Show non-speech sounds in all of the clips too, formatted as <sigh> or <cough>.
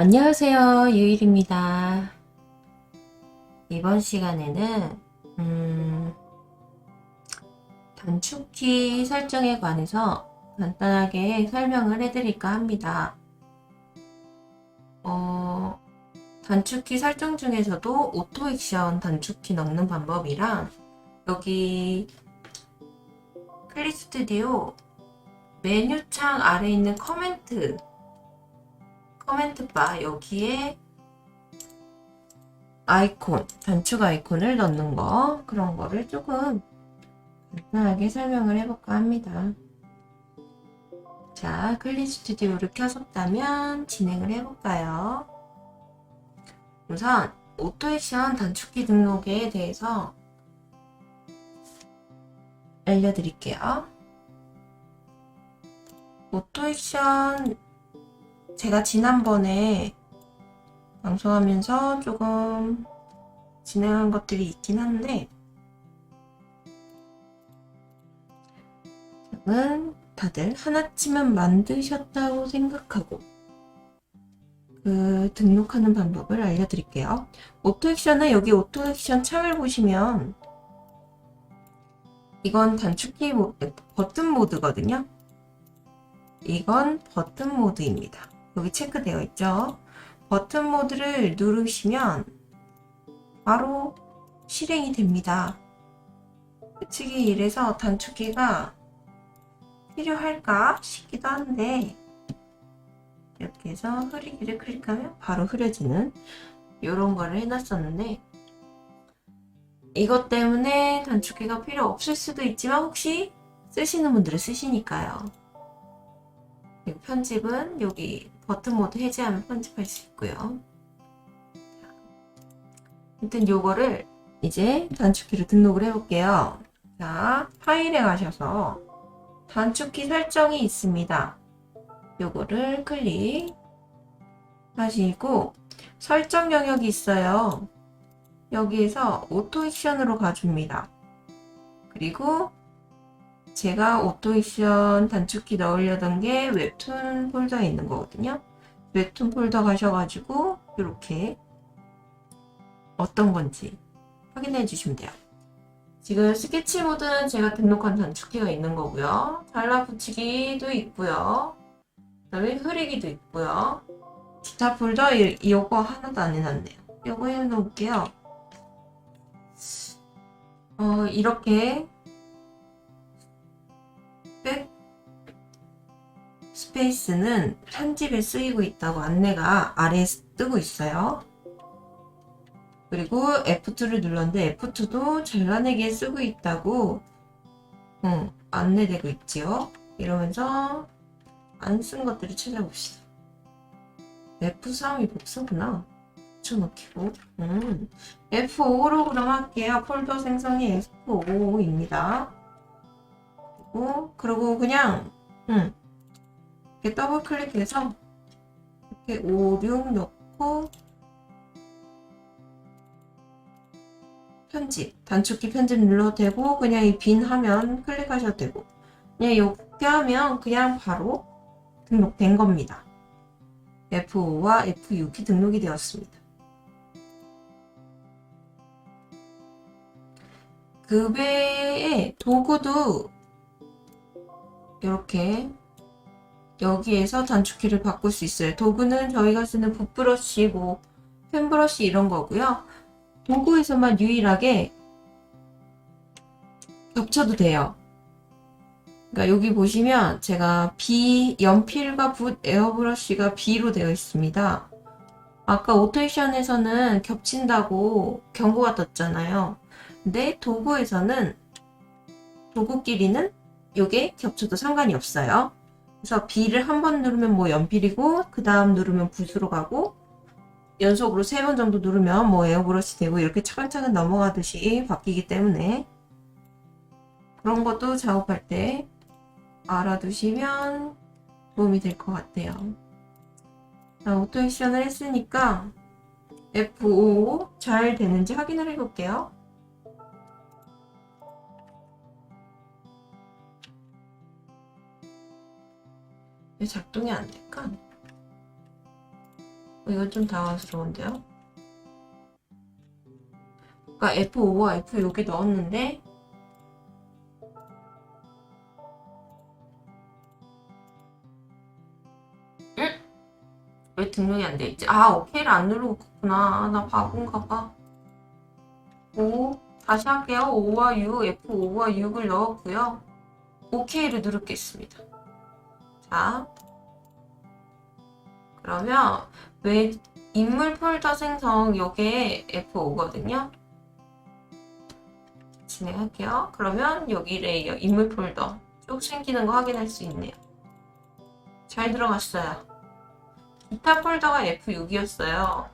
안녕하세요. 유일입니다. 이번 시간에는, 음, 단축키 설정에 관해서 간단하게 설명을 해드릴까 합니다. 어, 단축키 설정 중에서도 오토 액션 단축키 넣는 방법이랑 여기 클릭 스튜디오 메뉴 창 아래 있는 커멘트 커멘트 바 여기에 아이콘 단축 아이콘을 넣는 거 그런 거를 조금 간단하게 설명을 해볼까 합니다. 자, 클린 스튜디오를 켜셨다면 진행을 해볼까요? 우선 오토 액션 단축키 등록에 대해서 알려드릴게요. 오토 액션 제가 지난번에 방송하면서 조금 진행한 것들이 있긴 한데 저는 다들 하나쯤은 만드셨다고 생각하고 그 등록하는 방법을 알려드릴게요. 오토 액션은 여기 오토 액션 창을 보시면 이건 단축키 모- 버튼 모드거든요. 이건 버튼 모드입니다. 여기 체크되어 있죠. 버튼 모드를 누르시면 바로 실행이 됩니다. 측이 이래서 단축키가 필요할까 싶기도 한데 이렇게 해서 흐리기를 클릭하면 바로 흐려지는 이런 거를 해놨었는데 이것 때문에 단축키가 필요 없을 수도 있지만 혹시 쓰시는 분들은 쓰시니까요. 편집은 여기 버튼 모드 해제하면 편집할 수 있고요. 일단 요거를 이제 단축키로 등록을 해볼게요. 자, 파일에 가셔서 단축키 설정이 있습니다. 요거를 클릭 하시고 설정 영역이 있어요. 여기에서 오토 액션으로 가줍니다. 그리고 제가 오토 액션 단축키 넣으려던 게 웹툰 폴더에 있는 거거든요. 웹툰 폴더 가셔가지고 이렇게 어떤 건지 확인해 주시면 돼요. 지금 스케치 모드는 제가 등록한 단축키가 있는 거고요. 잘라붙이기도 있고요. 그 다음에 흐리기도 있고요. 기타 폴더 이- 이거 하나도 안 해놨네요. 이거 해놓을게요. 어 이렇게 백 스페이스는 편집에 쓰이고 있다고 안내가 아래에 뜨고 있어요. 그리고 F2를 눌렀는데 F2도 잘라내기에 쓰고 있다고 응, 안내되고 있지요. 이러면서 안 쓴 것들을 찾아봅시다. F3이 복사구나. 붙여넣기고 음. F5로 그럼 할게요. 폴더 생성이 F5입니다. 그리고, 그리고 그냥 음, 이렇게 더블 클릭해서 이렇게 5, 6 넣고 편집, 단축키 편집 눌러도 되고 그냥 이 빈 화면 클릭하셔도 되고 그냥 이렇게 하면 그냥 바로 등록된 겁니다. F5와 F6이 등록이 되었습니다. 그 외에 도구도 이렇게 여기에서 단축키를 바꿀 수 있어요. 도구는 저희가 쓰는 붓브러쉬, 뭐 펜브러쉬 이런 거고요. 도구에서만 유일하게 겹쳐도 돼요. 그러니까 여기 보시면 제가 B 연필과 붓 에어브러쉬가 B로 되어 있습니다. 아까 오토액션에서는 겹친다고 경고가 떴잖아요. 근데 도구에서는 도구끼리는 이게 겹쳐도 상관이 없어요. 그래서 B를 한 번 누르면 뭐 연필이고 그 다음 누르면 붓으로 가고 연속으로 세 번 정도 누르면 뭐 에어브러시 되고 이렇게 차근차근 넘어가듯이 바뀌기 때문에 그런 것도 작업할 때 알아두시면 도움이 될 것 같아요. 자, 오토 액션을 했으니까 F5 잘 되는지 확인을 해볼게요. 왜 작동이 안 될까? 이거 좀 당황스러운데요? 그러니까 F5와 F 여기 넣었는데 응? 왜 등록이 안 돼 있지? 아 OK를 안 누르고 갔구나 나 바본가 봐 5 다시 할게요 5와 6 F5와 6을 넣었고요 OK를 누르겠습니다 자 그러면 왜 인물 폴더 생성 요게 F5거든요. 진행할게요. 그러면 여기 레이어 인물 폴더 쭉 생기는 거 확인할 수 있네요. 잘 들어갔어요. 기타 폴더가 F6이었어요.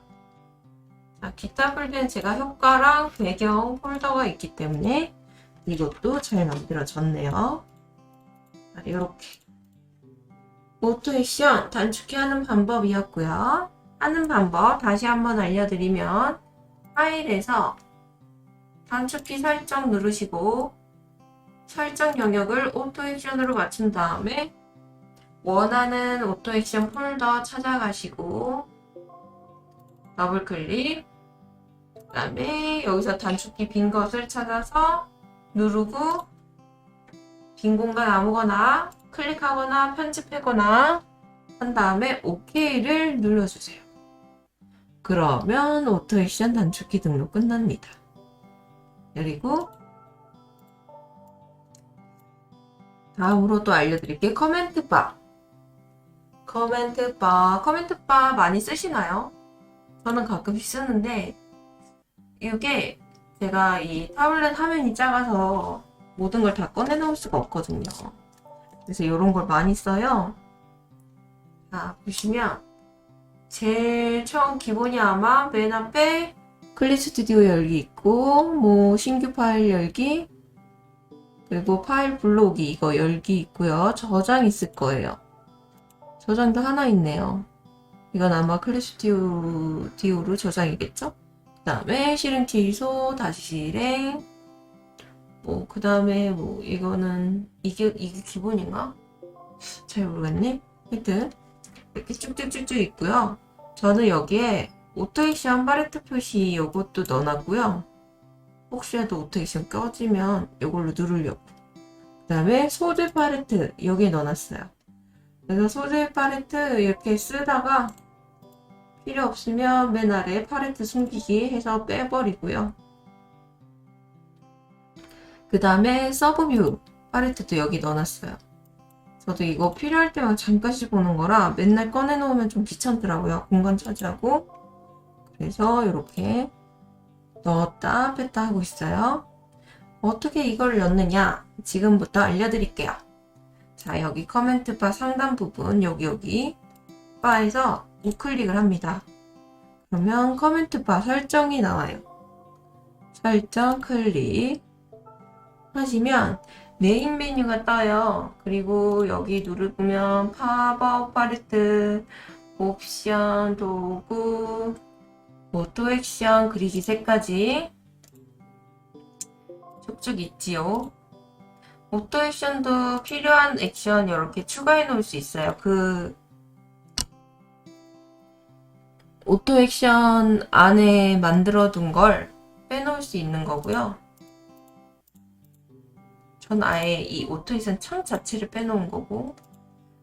자, 기타 폴더는 제가 효과랑 배경 폴더가 있기 때문에 이것도 잘 만들어졌네요. 자, 이렇게 오토 액션 단축키 하는 방법이었고요. 하는 방법 다시 한번 알려드리면 파일에서 단축키 설정 누르시고 설정 영역을 오토 액션으로 맞춘 다음에 원하는 오토 액션 폴더 찾아가시고 더블 클릭 그 다음에 여기서 단축키 빈 것을 찾아서 누르고 빈 공간 아무거나 클릭하거나 편집하거나 한 다음에 OK를 눌러주세요. 그러면 오토 액션 단축키 등록 끝납니다. 그리고 다음으로 또 알려드릴게 커멘트 바. 커멘트 바, 커멘트 바 많이 쓰시나요? 저는 가끔씩 쓰는데 이게 제가 이 타블렛 화면이 작아서 모든 걸 다 꺼내 놓을 수가 없거든요. 그래서 이런 걸 많이 써요. 자, 보시면 제일 처음 기본이 아마 맨 앞에 클립 스튜디오 열기 있고 뭐 신규 파일 열기 그리고 파일 블록이 이거 열기 있고요. 저장 있을 거예요. 저장도 하나 있네요. 이건 아마 클립 스튜디오로 저장이겠죠? 그 다음에 실행 취소, 다시 실행, 뭐, 그 다음에 뭐, 이거는, 이게, 이게 기본인가? 잘 모르겠네. 하여튼, 이렇게 쭉쭉쭉쭉 있고요. 저는 여기에 오토액션 파레트 표시 요것도 넣어놨고요. 혹시라도 오토액션 꺼지면 이걸로 누르려고. 그 다음에 소재 팔레트 여기에 넣어놨어요. 그래서 소재 팔레트 이렇게 쓰다가 필요 없으면 맨 아래 팔레트 숨기기 해서 빼버리고요. 그 다음에 서브뷰 팔레트도 여기 넣어놨어요. 저도 이거 필요할 때만 잠깐씩 보는 거라 맨날 꺼내놓으면 좀 귀찮더라고요. 공간 차지하고. 그래서 이렇게 넣었다 뺐다 하고 있어요. 어떻게 이걸 넣느냐? 지금부터 알려드릴게요. 자, 여기 커멘트 바 상단 부분, 여기, 여기, 바에서 우클릭을 합니다. 그러면 커멘트 바 설정이 나와요. 설정 클릭 하시면 메인 메뉴가 떠요. 그리고 여기 누르면 팝업 팔레트, 옵션, 도구, 오토 액션, 그리기 색까지 쭉쭉 있지요. 오토 액션도 필요한 액션 이렇게 추가해 놓을 수 있어요. 그 오토 액션 안에 만들어 둔 걸 빼놓을 수 있는 거고요. 전 아예 이 오토 액션 창 자체를 빼놓은 거고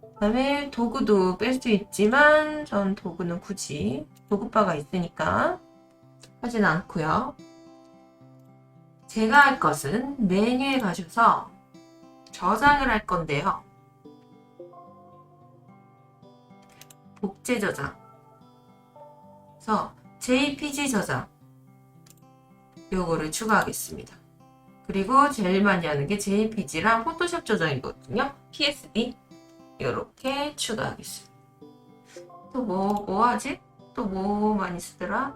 그 다음에 도구도 뺄 수 있지만 전 도구는 굳이 도구바가 있으니까 하진 않고요. 제가 할 것은 메뉴에 가셔서 저장을 할 건데요. 복제 저장. 그래서 JPG 저장. 요거를 추가하겠습니다. 그리고 제일 많이 하는 게 JPG랑 포토샵 저장이거든요. PSD. 이렇게 추가하겠습니다. 또 뭐, 뭐 하지? 또 뭐 많이 쓰더라?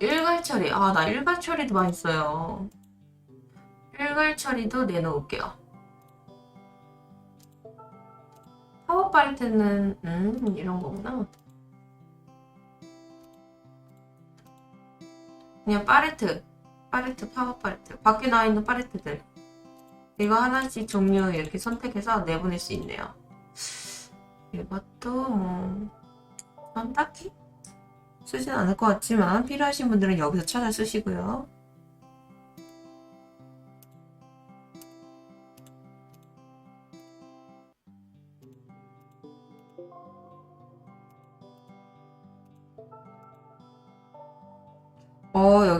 일괄 처리. 아, 나 일괄 처리도 많이 써요. 일괄 처리도 내놓을게요. 파워 팔레트는, 음, 이런 거구나. 그냥. 팔레트, 팝업 팔레트. 밖에 나와 있는 팔레트들. 이거 하나씩 종류 이렇게 선택해서 내보낼 수 있네요. 이것도 뭐, 전 딱히 쓰진 않을 것 같지만 필요하신 분들은 여기서 찾아 쓰시고요.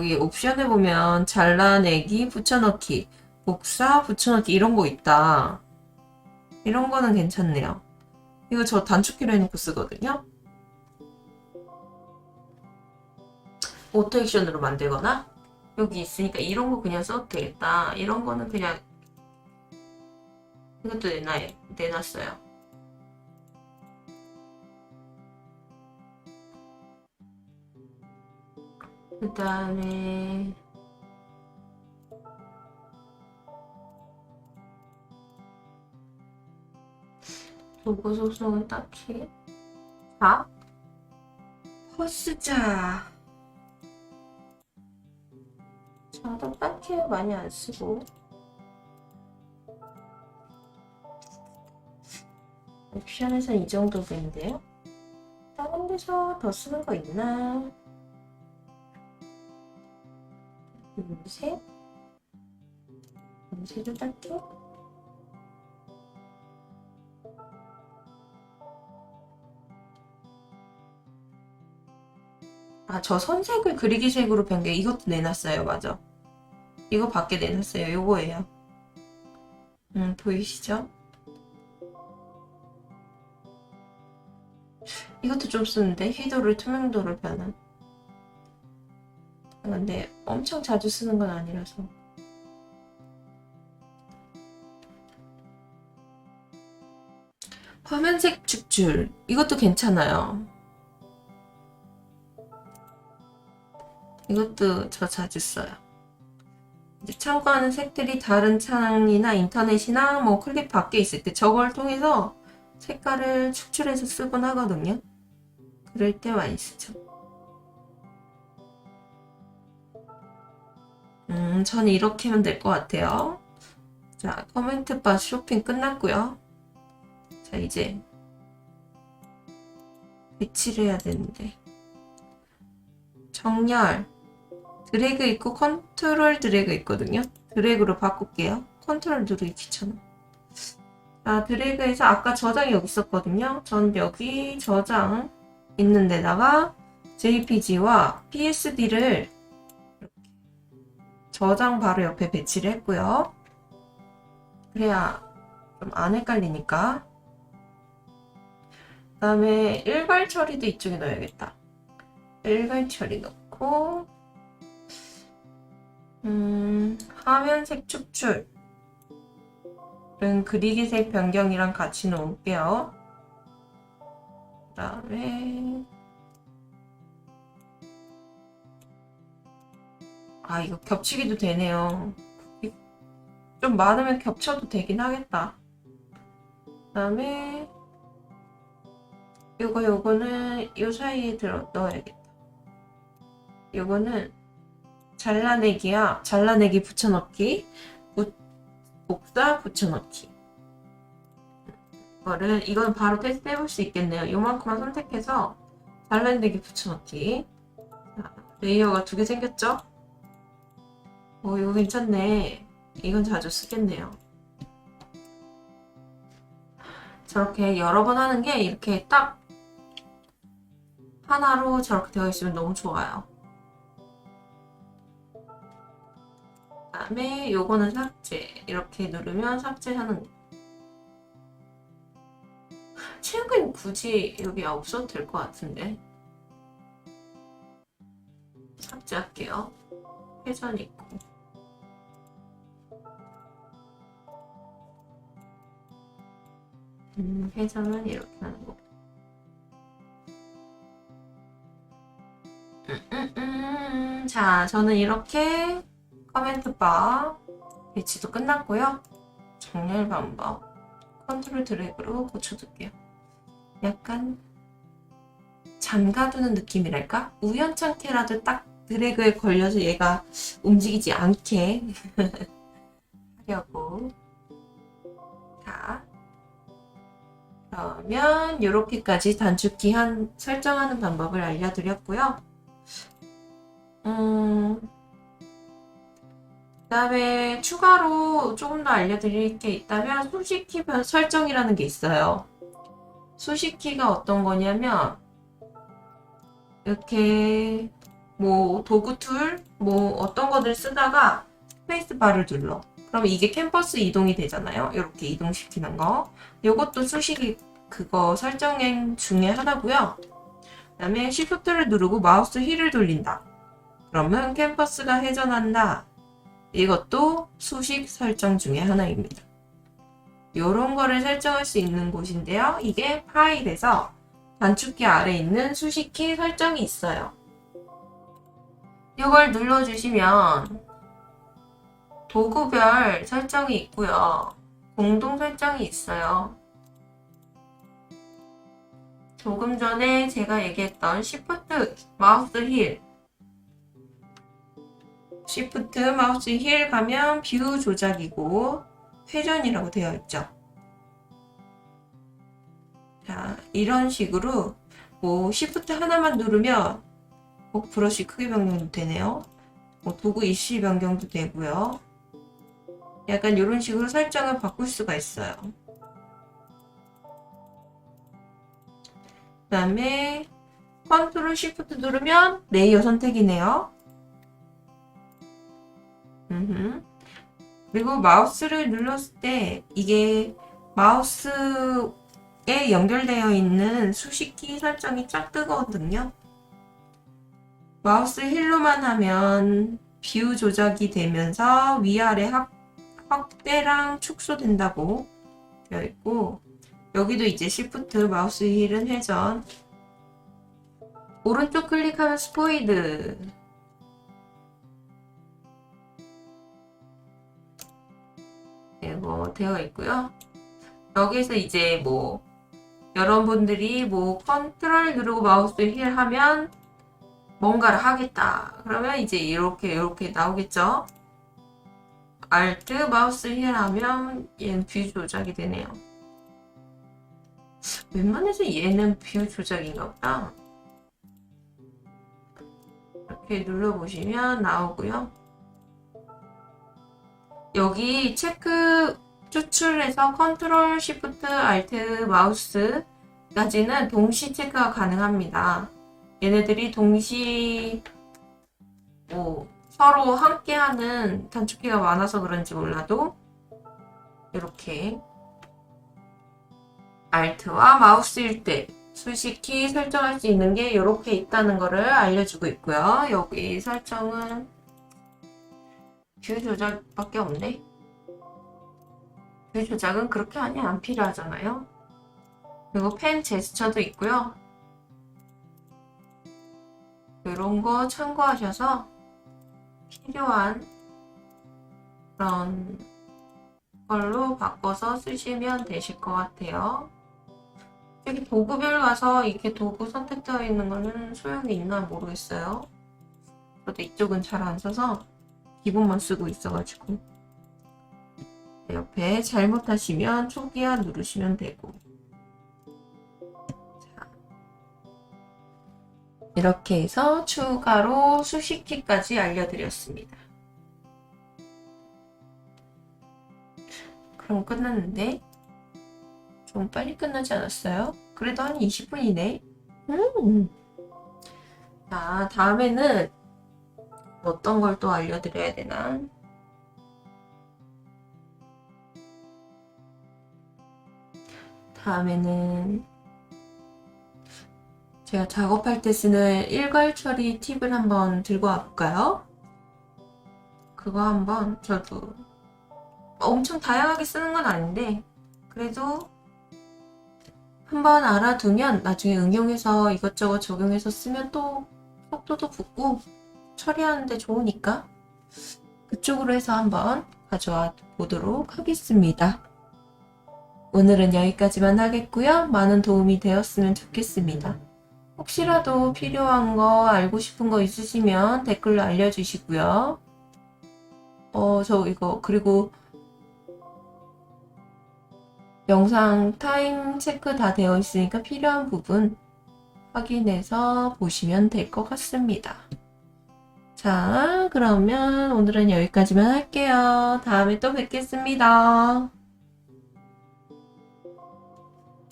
여기 옵션에 보면 잘라내기, 붙여넣기, 복사, 붙여넣기 이런 거 있다. 이런 거는 괜찮네요. 이거 저 단축키로 해놓고 쓰거든요. 오토 액션으로 만들거나 여기 있으니까 이런 거 그냥 써도 되겠다. 이런 거는 그냥 이것도 내놔, 내놨어요. 그 다음에 도구 소송은 딱히 자 허스자. 저도 딱히 많이 안 쓰고. 옵션에선 이 정도 되는데요. 다른 데서 더 쓰는 거 있나? 둘셋 검색을 딱히 아, 저 선색을 그리기 색으로 변경, 이것도 내놨어요. 맞아. 이거 밖에 내놨어요. 요거예요. 음, 보이시죠? 이것도 좀 쓰는데, 희도를 투명도를 변한. 근데 엄청 자주 쓰는 건 아니라서. 화면색 축출. 이것도 괜찮아요. 이것도 저 자주 써요. 이제 참고하는 색들이 다른 창이나 인터넷이나 뭐 클립 밖에 있을 때 저걸 통해서 색깔을 축출해서 쓰곤 하거든요. 그럴 때 많이 쓰죠. 음, 저는 이렇게 하면 될 것 같아요. 자, 커멘트 바 쇼핑 끝났고요. 자, 이제 배치를 해야 되는데. 정렬. 드래그 있고 컨트롤 드래그 있거든요. 드래그로 바꿀게요. 컨트롤 누르기 귀찮아. 자, 드래그에서 아까 저장이 여기 있었거든요. 전 여기 저장 있는 데다가 JPG와 PSD를 저장 바로 옆에 배치를 했고요. 그래야 좀 안 헷갈리니까. 그 다음에 일괄 처리도 이쪽에 넣어야겠다. 일괄 처리 넣고 음, 화면색 축출 은 그리기 색 변경이랑 같이 놓을게요. 그 다음에 아 이거 겹치기도 되네요. 좀 많으면 겹쳐도 되긴 하겠다. 그 다음에 요거 요거는 요 사이에 들어 넣어야겠다. 요거는 잘라내기야. 잘라내기 붙여넣기. 부- 복사 붙여넣기. 이거를 이건 바로 테스트 해볼 수 있겠네요. 요만큼만 선택해서 잘라내기 붙여넣기. 자, 레이어가 두 개 생겼죠? 오 이거 괜찮네. 이건 자주 쓰겠네요. 저렇게 여러 번 하는 게 이렇게 딱 하나로 저렇게 되어 있으면 너무 좋아요. 그 다음에 요거는 삭제 이렇게 누르면 삭제하는 거. 최근 굳이 여기 없어도 될 것 같은데 삭제할게요. 회전 있고 음, 회전은 이렇게 하는 거. 자, 저는 이렇게 커멘트 바 배치도 끝났고요. 정렬 방법 컨트롤 드래그로 고쳐둘게요. 약간 잠가두는 느낌이랄까? 우연찮게라도 딱 드래그에 걸려서 얘가 움직이지 않게 <laughs> 하려고. 그러면 이렇게까지 단축키 한 설정하는 방법을 알려드렸고요. 음, 그 다음에 추가로 조금 더 알려드릴 게 있다면 수식키 변- 설정이라는 게 있어요. 수식키가 어떤 거냐면 이렇게 뭐 도구 툴, 뭐 어떤 거를 쓰다가 스페이스 바를 눌러. 그럼 이게 캠퍼스 이동이 되잖아요. 이렇게 이동시키는 거. 이것도 수식이 그거 설정 중에 하나고요. 그 다음에 Shift를 누르고 마우스 휠을 돌린다. 그러면 캠퍼스가 회전한다. 이것도 수식 설정 중에 하나입니다. 이런 거를 설정할 수 있는 곳인데요. 이게 파일에서 단축키 아래 있는 수식키 설정이 있어요. 이걸 눌러주시면 도구별 설정이 있고요. 공동 설정이 있어요. 조금 전에 제가 얘기했던 Shift 마우스 힐 Shift 마우스 힐 가면 뷰 조작이고 회전이라고 되어 있죠. 자, 이런 식으로 뭐 Shift 하나만 누르면 뭐 브러쉬 크기 변경도 되네요. 뭐 도구 이시 변경도 되고요. 약간 이런 식으로 설정을 바꿀 수가 있어요. 그 다음에 컨트롤 시프트 누르면 레이어 선택이네요. 그리고 마우스를 눌렀을 때 이게 마우스에 연결되어 있는 수식키 설정이 쫙 뜨거든요. 마우스 힐로만 하면 뷰 조작이 되면서 위아래 확, 확대랑 축소된다고 되어 있고 여기도 이제 시프트 마우스 힐은 회전 오른쪽 클릭하면 스포이드 네, 뭐 되어 있고요. 여기서 이제 뭐 여러분들이 뭐 컨트롤 누르고 마우스 힐 하면 뭔가를 하겠다. 그러면 이제 이렇게 이렇게 나오겠죠. 알트 마우스 힐 하면 얘는 뷰 조작이 되네요. 웬만해서 얘는 뷰 조작인가 보다. 이렇게 눌러보시면 나오고요. 여기 체크 추출해서 컨트롤 시프트 알트 마우스까지는 동시 체크가 가능합니다. 얘네들이 동시 뭐 서로 함께하는 단축키가 많아서 그런지 몰라도 이렇게 알트와 마우스일 때 수식키 설정할 수 있는 게 이렇게 있다는 거를 알려주고 있고요. 여기 설정은 뷰 조작밖에 없네. 뷰 조작은 그렇게 많이 안 필요하잖아요. 그리고 펜 제스처도 있고요. 이런 거 참고하셔서 필요한 그런 걸로 바꿔서 쓰시면 되실 것 같아요. 여기 도구별 가서 이렇게 도구 선택되어 있는 거는 소용이 있나 모르겠어요. 저도 이쪽은 잘 안 써서 기본만 쓰고 있어가지고 네, 옆에 잘못하시면 초기화 누르시면 되고 이렇게 해서 추가로 수식키까지 알려드렸습니다. 그럼 끝났는데 좀 빨리 끝나지 않았어요? 그래도 한 20분이네. 음. 자, 다음에는 어떤 걸 또 알려드려야 되나? 다음에는 제가 작업할 때 쓰는 일괄 처리 팁을 한번 들고 와볼까요? 그거 한번 저도 엄청 다양하게 쓰는 건 아닌데 그래도 한번 알아두면 나중에 응용해서 이것저것 적용해서 쓰면 또 속도도 붙고 처리하는데 좋으니까 그쪽으로 해서 한번 가져와 보도록 하겠습니다. 오늘은 여기까지만 하겠고요. 많은 도움이 되었으면 좋겠습니다. 혹시라도 필요한 거 알고 싶은 거 있으시면 댓글로 알려주시고요. 어, 저 이거, 그리고 영상 타임 체크 다 되어 있으니까 필요한 부분 확인해서 보시면 될 것 같습니다. 자, 그러면 오늘은 여기까지만 할게요. 다음에 또 뵙겠습니다.